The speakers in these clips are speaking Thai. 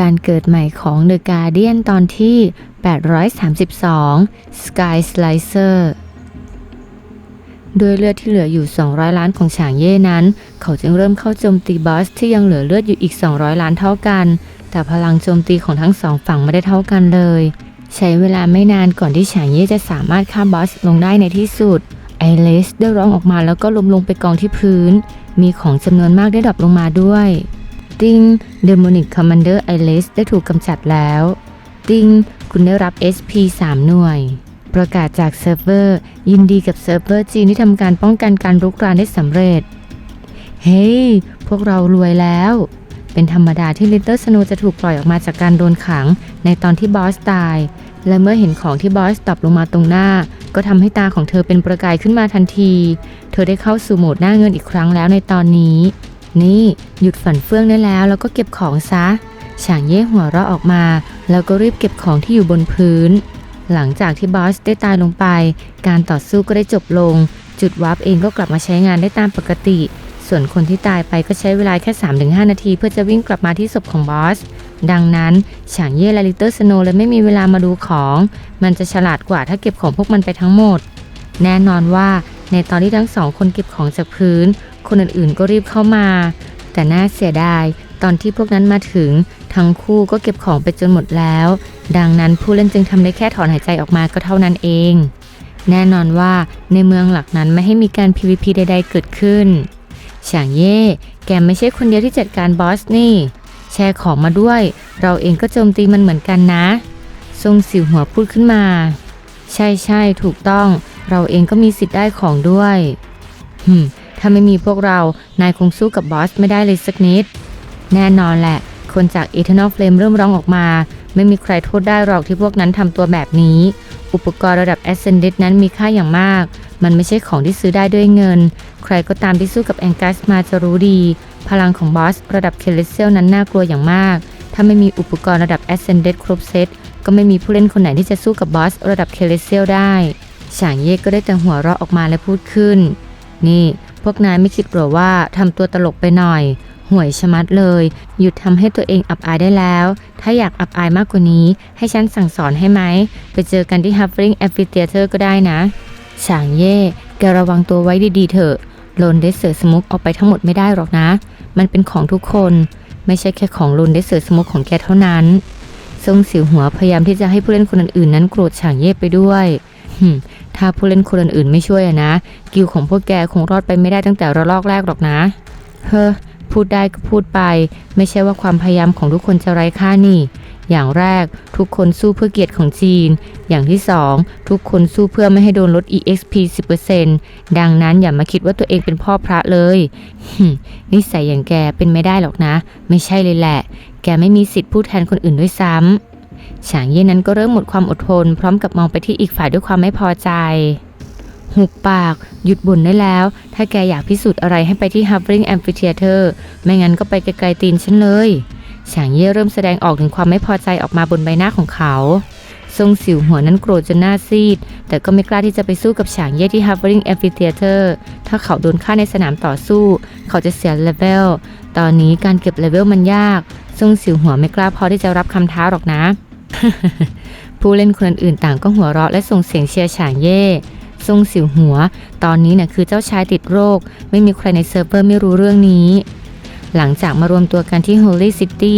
การเกิดใหม่ของ The Guardian ตอนที่ 832 Sky Slicer ด้วยเลือดที่เหลืออยู่ 200 ล้านของฉางเย่นั้น เขาจึงเริ่มเข้าโจมตีบอสที่ยังเหลือเลือดอยู่อีก 200 ล้านเท่ากัน แต่พลังโจมตีของทั้งสองฝั่งไม่ได้เท่ากันเลย ใช้เวลาไม่นานก่อนที่ฉางเย่จะสามารถฆ่าบอสลงได้ในที่สุด ไอเลสได้ร้องออกมาแล้วก็ล้มลงไปกองที่พื้น มีของจำนวนมากได้ดรอปลงมาด้วย ติง Demonic Commander i l e s ได้ถูกกำจัดแล้ว ติงคุณได้รับ SP 3 หน่วย ประกาศจากเซิร์ฟเวอร์ ยินดีกับเซิร์ฟเวอร์จีนที่ทำการป้องกันการรุกรานได้สำเร็จ เฮ้ยพวกเรารวยแล้ว เป็นธรรมดาที่ลิตเติ้ลสโนจะถูกปล่อยออกมาจากการโดนขังในตอนที่บอสตาย และเมื่อเห็นของที่บอสตอบลงมาตรงหน้า ก็ทำให้ตาของเธอเป็นประกายขึ้นมาทันที เธอได้เข้าสู่โหมดหน้าเงินอีกครั้งแล้วในตอนนี้ นี่หยุดฝันเฟื่องได้แล้ว แล้วก็เก็บของซะฉางเย่หัวเราะออกมา แล้วก็รีบเก็บของที่อยู่บนพื้น หลังจากที่บอสได้ตายลงไป การต่อสู้ก็ได้จบลง จุดวาร์ปเองก็กลับมาใช้งานได้ตามปกติ ส่วนคนที่ตายไปก็ใช้เวลาแค่ 3-5 นาที เพื่อจะวิ่งกลับมาที่ศพของบอส ดังนั้นฉางเย่และลิตเติ้ลสโนเลยไม่มีเวลามาดูของ มันจะฉลาดกว่าถ้าเก็บของพวกมันไปทั้งหมด แน่นอนว่าในตอนที่ทั้งสองคนเก็บของจากพื้น คนอื่นๆก็รีบเข้ามา แต่น่าเสียดาย ตอนที่พวกนั้นมาถึง ทั้งคู่ก็เก็บของไปจนหมดแล้ว ดังนั้นผู้เล่นจึงทำได้แค่ถอนหายใจออกมาก็เท่านั้นเอง แน่นอนว่าในเมืองหลักนั้นไม่ให้มีการ PVP ใด ๆ เกิดขึ้นฉางเย่ แกไม่ใช่คนเดียวที่จัดการบอสนี่ แชร์ของมาด้วย เราเองก็โจมตีมันเหมือนกันนะทรงสิวหัวพูดขึ้นมา ใช่ใช่ถูกต้อง เราเองก็มีสิทธิ์ได้ของด้วยหึม ถ้าไม่มีพวกเรา นายคงสู้กับบอสไม่ได้เลยสักนิด แน่นอนแหละ คนจาก Eternal Flame เริ่มร้องออกมา ไม่มีใครโทษได้หรอกที่พวกนั้นทำตัวแบบนี้ อุปกรณ์ระดับ Ascended นั้นมีค่าอย่างมาก มันไม่ใช่ของที่ซื้อได้ด้วยเงิน ใครก็ตามที่สู้กับแองกัสมาจะรู้ดี พลังของบอสระดับเคเลเซียลนั้นน่ากลัวอย่างมาก ถ้าไม่มีอุปกรณ์ระดับ Ascended ครบเซตก็ไม่มีผู้เล่นคนไหนที่จะสู้กับบอสระดับเคเลเซียลได้ ฉางเย่ก็ได้แต่หัวเราะออกมาและพูดขึ้น นี่ พวกนายไม่คิดหรอว่าทำตัวตลกไปหน่อยห่วยชะมัดเลย หยุดทำให้ตัวเองอับอายได้แล้ว ถ้าอยากอับอายมากกว่านี้ ให้ฉันสั่งสอนให้ไหม ไปเจอกันที่ Huffling Amphitheater ก็ได้นะฉางเย่แกระวังตัวไว้ดีๆเถอะโลนเดสเซอร์สมุกเอาไปทั้งหมดไม่ได้หรอกนะ มันเป็นของทุกคน ไม่ใช่แค่ของโลนเดสเซอร์สมุกของแกเท่านั้น ทรงสิวหัวพยายามที่จะให้ผู้เล่นคนอื่นๆนั้นโกรธฉางเย่ไปด้วยหึ ถ้าผู้เล่นคนอื่นๆไม่ช่วยอะนะ กิลของพวกแกคงรอดไปไม่ได้ตั้งแต่ระลอกแรกหรอกนะ เฮ้อพูดได้ก็พูดไป ไม่ใช่ว่าความพยายามของทุกคนจะไร้ค่านี่ อย่างแรกทุกคนสู้เพื่อเกียรติของจีน อย่างที่สองทุกคนสู้เพื่อไม่ให้โดนลด EXP 10%ดังนั้นอย่ามาคิดว่าตัวเองเป็นพ่อพระเลยนิสัยอย่างแกเป็นไม่ได้หรอกนะ ไม่ใช่เลยแหละ แกไม่มีสิทธิ์พูดแทนคนอื่นด้วยซ้ำ ฉางเย่นั้นก็เริ่มหมดความอดทน พร้อมกับมองไปที่อีกฝ่ายด้วยความไม่พอใจ หุบปากหยุดบ่นได้แล้ว ถ้าแกอยากพิสูจน์อะไรให้ไปที่ Hovering Amphitheater ไม่งั้นก็ไปไกลๆตีนฉันเลยฉางเย่เริ่มแสดงออกถึงความไม่พอใจออกมาบนใบหน้าของเขาทรงสิวหัวนั้นโกรธจนหน้าซีด แต่ก็ไม่กล้าที่จะไปสู้กับฉางเย่ที่ Hovering Amphitheater ถ้าเขาโดนฆ่าในสนามต่อสู้ เขาจะเสียเลเวล ตอนนี้การเก็บเลเวลมันยาก ทรงสิวหัวไม่กล้าพอที่จะรับคำท้าหรอกนะ ผู้เล่นคนอื่นต่างก็หัวเราะและส่งเสียงเชียร์ฉางเย่ทรงสิวหัว ตอนนี้เนี่ยคือเจ้าชายติดโรค ไม่มีใครในเซิร์ฟเวอร์ไม่รู้เรื่องนี้ หลังจากมารวมตัวกันที่ Holy City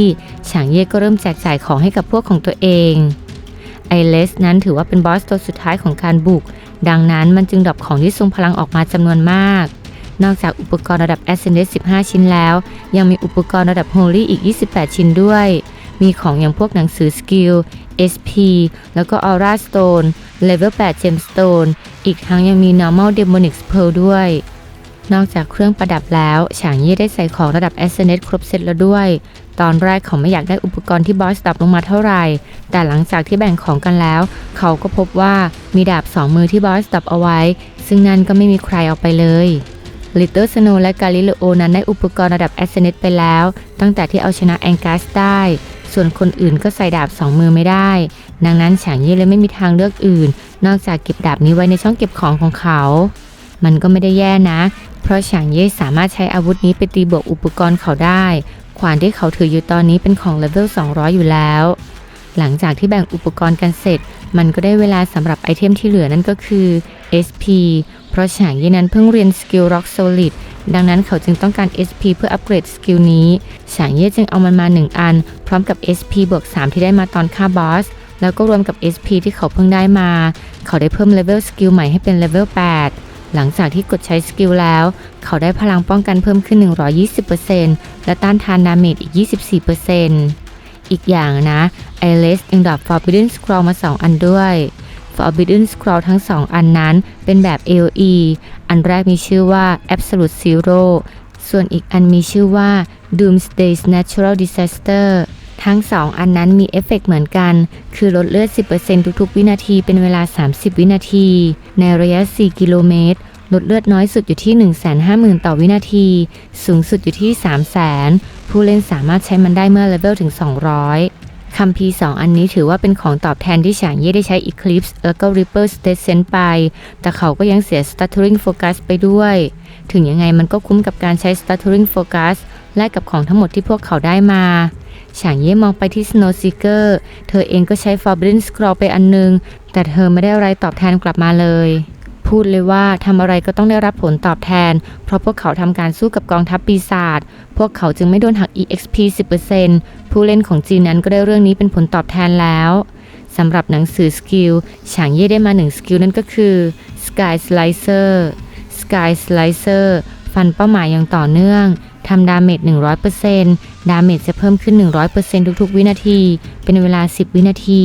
ฉางเย่ก็เริ่มแจกจ่ายของให้กับพวกของตัวเองไอเลสนั้นถือว่าเป็นบอสตัวสุดท้ายของการบุก ดังนั้นมันจึงดรอปของที่ทรงพลังออกมาจำนวนมาก นอกจากอุปกรณ์ระดับ Ascended 15 ชิ้นแล้ว ยังมีอุปกรณ์ระดับ Holy อีก 28 ชิ้นด้วย มีของอย่างพวกหนังสือสกิล SP แล้วก็ Aura Stone Level 8 Gemstone อีกทั้งยังมี Normal Demonic Pearl ด้วย นอกจากเครื่องประดับแล้ว ฉางเย่ได้ใส่ของระดับ a s c e n d ครบเซตแล้วด้วย ตอนแรกเขาไม่อยากได้อุปกรณ์ที่บอสดับลงมาเท่าไหร่ แต่หลังจากที่แบ่งของกันแล้ว เขาก็พบว่ามีดาบสองมือที่บอสดับเอาไว้ ซึ่งนั่นก็ไม่มีใครเอาไปเลยลิตเติ้ลสโนและกาลิเลโอนั้นได้อุปกรณ์ระดับ Ascended ไปแล้ว ตั้งแต่ที่เอาชนะแองกัสได้ ส่วนคนอื่นก็ใส่ดาบสองมือไม่ได้ ดังนั้นฉางเย่เลยไม่มีทางเลือกอื่น นอกจากเก็บดาบนี้ไว้ในช่องเก็บของของเขา มันก็ไม่ได้แย่นะ เพราะฉางเย่สามารถใช้อาวุธนี้ไปตีบวกอุปกรณ์เขาได้ ขวานที่เขาถืออยู่ตอนนี้เป็นของเลเวล200 อยู่แล้ว หลังจากที่แบ่งอุปกรณ์กันเสร็จ มันก็ได้เวลาสำหรับไอเทมที่เหลือนั่นก็คือ SP เพราะฉางเย่นั้นเพิ่งเรียนสกิล Rock Solid ดังนั้นเขาจึงต้องการ SP เพื่ออัปเกรดสกิลนี้ ฉางเย่จึงเอามันมา 1 อัน พร้อมกับ SP บวก 3 ที่ได้มาตอนฆ่าบอส แล้วก็รวมกับ SP ที่เขาเพิ่งได้มา เขาได้เพิ่มเลเวลสกิลใหม่ให้เป็นเลเวล8 หลังจากที่กดใช้สกิลแล้ว เขาได้พลังป้องกันเพิ่มขึ้น 120%และต้านทานดาเมจอีก 24% อีกอย่างนะไอเลสยังดรอป Forbidden Scroll มา 2 อันด้วย Forbidden Scroll ทั้ง 2 อันนั้นเป็นแบบ AoE อันแรกมีชื่อว่า Absolute Zero ส่วนอีกอันมีชื่อว่า Doomsday Natural Disaster ทั้ง 2 อันนั้นมีเอฟเฟกต์เหมือนกัน คือลดเลือด 10%ทุกๆ วินาทีเป็นเวลา 30 วินาที ในระยะ 4 กิโลเมตร ลดเลือดน้อยสุดอยู่ที่ 150,000 ต่อวินาที สูงสุดอยู่ที่ 300,000 ผู้เล่นสามารถใช้มันได้เมื่อเลเวลถึง 200คัมภีร์2อันนี้ถือว่าเป็นของตอบแทนที่ฉางเย่ได้ใช้ Eclipse แล้วก็ Reaper State s e n ไป แต่เขาก็ยังเสีย Stuttering Focus ไปด้วย ถึงยังไงมันก็คุ้มกับการใช้ Stuttering Focus แลกกับของทั้งหมดที่พวกเขาได้มาฉางเย่มองไปที่ Snow Seeker เธอเองก็ใช้ Forbidden Scroll ไปอันนึง แต่เธอไม่ได้อะไรตอบแทนกลับมาเลย พูดเลยว่าทำอะไรก็ต้องได้รับผลตอบแทน เพราะพวกเขาทำการสู้กับกองทัพปีศาจ พวกเขาจึงไม่โดนหัก EXP 10%ผู้เล่นของจีนนั้นก็ได้เรื่องนี้เป็นผลตอบแทนแล้วสำหรับหนังสือสกิลฉางเย่ได้มาหนึ่งสกิลนั่นก็คือ Sky Slicer Sky Slicer ฟันเป้าหมายอย่างต่อเนื่องทำดาเมจ100% ดาเมจจะเพิ่มขึ้น 100%ทุกๆ วินาที เป็นเวลา 10 วินาที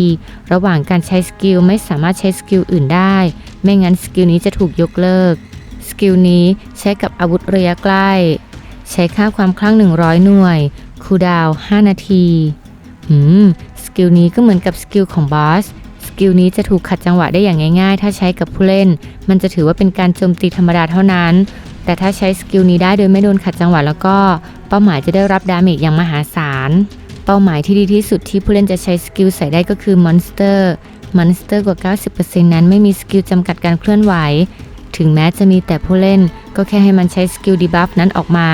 ระหว่างการใช้สกิลไม่สามารถใช้สกิลอื่นได้ ไม่งั้นสกิลนี้จะถูกยกเลิก สกิลนี้ใช้กับอาวุธระยะใกล้ ใช้ค่าความคลั่ง 100 หน่วย คูดาว 5 นาทีหืม สกิลนี้ก็เหมือนกับสกิลของบอส สกิลนี้จะถูกขัดจังหวะได้อย่างง่าย ๆ ถ้าใช้กับผู้เล่น มันจะถือว่าเป็นการโจมตีธรรมดาเท่านั้น แต่ถ้าใช้สกิลนี้ได้โดยไม่โดนขัดจังหวะแล้วก็เป้าหมายจะได้รับดาเมจอย่างมหาศาล เป้าหมายที่ดีที่สุดที่ผู้เล่นจะใช้สกิลใส่ได้ก็คือมอนสเตอร์ มอนสเตอร์กว่า 90%นั้นไม่มีสกิลจำกัดการเคลื่อนไหว ถึงแม้จะมีแต่ผู้เล่น ก็แค่ให้มันใช้สกิลดีบัฟนั้นออกมา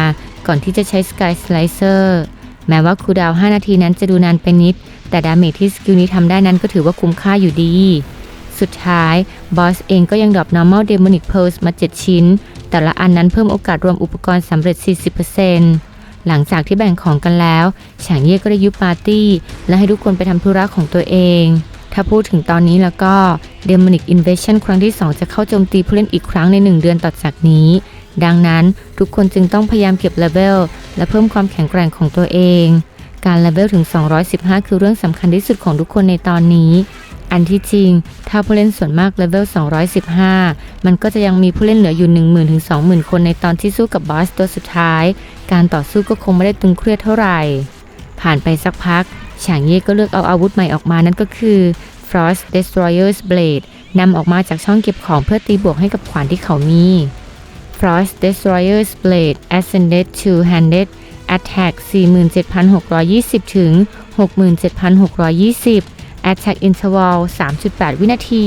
ก่อนที่จะใช้สกายสไลเซอร์แม้ว่าคูดาว 5 นาทีนั้นจะดูนานไปนิด แต่ดาเมจที่สกิลนี้ทำได้นั้นก็ถือว่าคุ้มค่าอยู่ดี สุดท้าย บอสเองก็ยังดรอป normal demonic pearls มา 7 ชิ้น แต่ละอันนั้นเพิ่มโอกาสรวมอุปกรณ์สำเร็จ 40%หลังจากที่แบ่งของกันแล้วฉางเย่ก็ได้ยุบปาร์ตี้ และให้ทุกคนไปทำธุระของตัวเอง ถ้าพูดถึงตอนนี้แล้วก็ Demonic Invasion ครั้งที่ 2 จะเข้าโจมตีผู้เล่นอีกครั้งใน 1 เดือนต่อจากนี้ ดังนั้นทุกคนจึงต้องพยายามเก็บเลเวลและเพิ่มความแข็งแกร่งของตัวเองการเลเวลถึง 215 คือเรื่องสำคัญที่สุดของทุกคนในตอนนี้ อันที่จริง ถ้าผู้เล่นส่วนมากเลเวล 215 มันก็จะยังมีผู้เล่นเหลืออยู่ 10,000ถึง20,000 คนในตอนที่สู้กับบอสตัวสุดท้าย การต่อสู้ก็คงไม่ได้ตึงเครียดเท่าไหร่ ผ่านไปสักพัก ฉางเย่ก็เลือกเอาอาวุธใหม่ออกมานั่นก็คือ Frost Destroyer's Blade นำออกมาจากช่องเก็บของเพื่อตีบวกให้กับขวานที่เขามี Frost Destroyer's Blade Ascended Two-Handed Attack 47,620 ถึง 67,620 Attack Interval 3.8 วินาที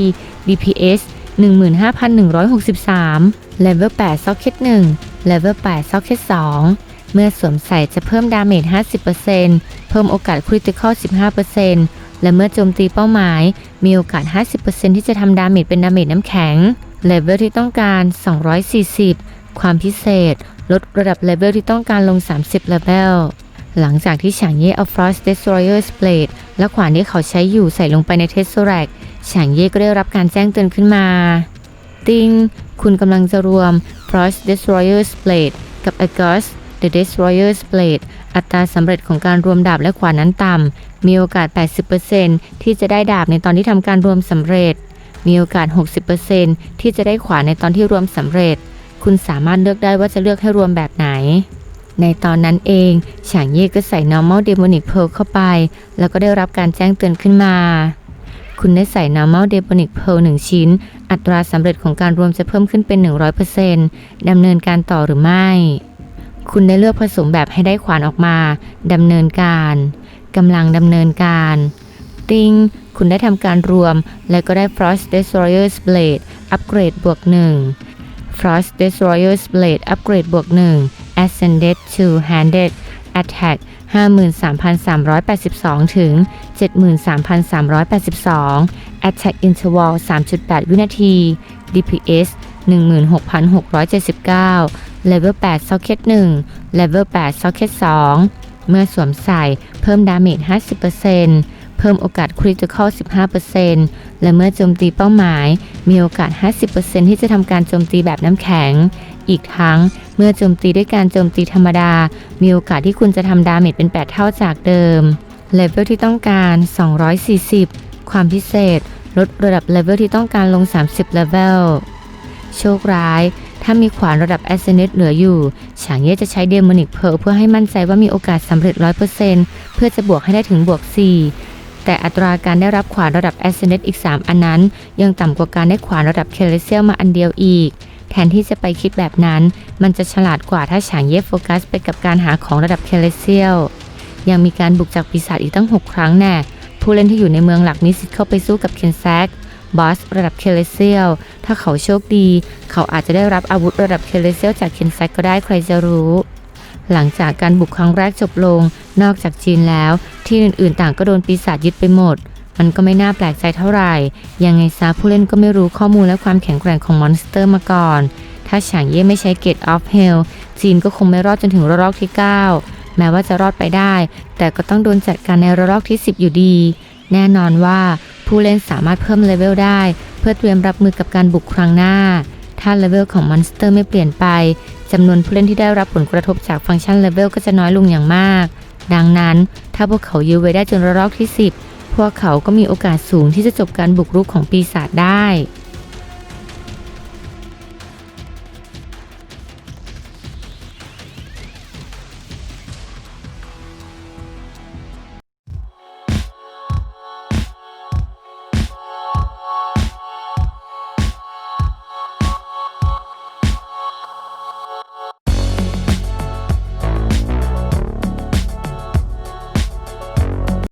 DPS 15,163 Level 8 Socket 1 Level 8 Socket 2 เมื่อสวมใส่จะเพิ่มดาเมจ 50%เพิ่มโอกาส Critical 15%และเมื่อโจมตีเป้าหมาย มีโอกาส 50%ที่จะทำดาเมจเป็นดาเมจน้ำแข็ง เลเวลที่ต้องการ 240 ความพิเศษ ลดระดับเลเวลที่ต้องการลง 30เลเวล หลังจากที่ฉางเย่เอา Frost Destroyer's Blade และขวานที่เขาใช้อยู่ใส่ลงไปใน Tesseract ฉางเย่ก็ได้รับการแจ้งเตือนขึ้นมา ติง คุณกำลังจะรวม Frost Destroyer Blade กับ August The Destroyer Blade อัตราสำเร็จของการรวมดาบและขวานนั้นต่ำ มีโอกาส 80%ที่จะได้ดาบในตอนที่ทำการรวมสำเร็จ มีโอกาส 60%ที่จะได้ขวานในตอนที่รวมสำเร็จ คุณสามารถเลือกได้ว่าจะเลือกให้รวมแบบไหน ในตอนนั้นเองฉางเย่ก็ใส่ normal demonic pearl เข้าไป แล้วก็ได้รับการแจ้งเตือนขึ้นมา คุณได้ใส่ normal demonic pearl 1 ชิ้น อัตราสำเร็จของการรวมจะเพิ่มขึ้นเป็น 100%ดำเนินการต่อหรือไม่ คุณได้เลือกผสมแบบให้ได้ขวานออกมาดำเนินการกำลังดำเนินการ ติงคุณได้ทำการรวม และก็ได้ Frost destroyer Blade อัปเกรดบวก1 Frost destroyer Blade อัปเกรดบวก1 Ascended to handed Attack 53,382 ถึง 73,382 Attack Interval 3.8 วินาที DPS 16,679 Level 8 Socket 1 Level 8 Socket 2 เมื่อสวมใส่เพิ่มดาเมจ 50%เพิ่มโอกาส Critical 15%และเมื่อโจมตีเป้าหมาย มีโอกาส 50%ที่จะทำการโจมตีแบบน้ำแข็ง อีกทั้งเมื่อโจมตีด้วยการโจมตีธรรมดา มีโอกาสที่คุณจะทำดาเมจเป็น 8 เท่าจากเดิม เลเวลที่ต้องการ 240 ความพิเศษ ลดระดับเลเวลที่ต้องการลง 30 เลเวล โชคร้าย ถ้ามีขวานระดับแอสเซเนตเหลืออยู่ ฉางเย่จะใช้เดมอนิกเพลเพื่อให้มั่นใจว่ามีโอกาสสำเร็จ 100%เพื่อจะบวกให้ได้ถึงบวก 4แต่อัตราการได้รับขวานระดับแอสเซเนตอีก 3 อันนั้น ยังต่ำกว่าการได้ขวานระดับเคเลเซียลมาอันเดียวอีก ทนที่จะไปคิดแบบนั้น มันจะฉลาดกว่าถ้าฉางเย่โฟกัสไปกับการหาของระดับเคเลเซียล ยังมีการบุกจากปีศาจอีกตั้ง 6 ครั้งแน่ ผู้เล่นที่อยู่ในเมืองหลักมีสิทธิ์เข้าไปสู้กับเคนแซกบอสระดับเคเลเซียล ถ้าเขาโชคดี เขาอาจจะได้รับอาวุธระดับเคเลเซียลจากเคนแซกก็ได้ใครจะรู้ หลังจากการบุกครั้งแรกจบลง นอกจากจีนแล้ว ที่อื่นๆ ต่างก็โดนปีศาจยึดไปหมด มันก็ไม่น่าแปลกใจเท่าไหร่ ยังไงซะผู้เล่นก็ไม่รู้ข้อมูลและความแข็งแกร่งของมอนสเตอร์มาก่อน ถ้าฉางเย่ไม่ใช้เกตออฟเฮลจีนก็คงไม่รอดจนถึงระลอกที่ 9 แม้ว่าจะรอดไปได้ แต่ก็ต้องโดนจัดการในระลอกที่ 10 อยู่ดี แน่นอนว่าผู้เล่นสามารถเพิ่มเลเวลได้ เพื่อเตรียมรับมือกับการบุกครั้งหน้า ถ้าเลเวลของมอนสเตอร์ไม่เปลี่ยนไปจำนวนผู้เล่นที่ได้รับผลกระทบจากฟังก์ชันเลเวลก็จะน้อยลงอย่างมาก ดังนั้น ถ้าพวกเขายื้อไว้ได้จนระลอกที่ 10 พวกเขาก็มีโอกาสสูงที่จะจบการบุกรุกของปีศาจได้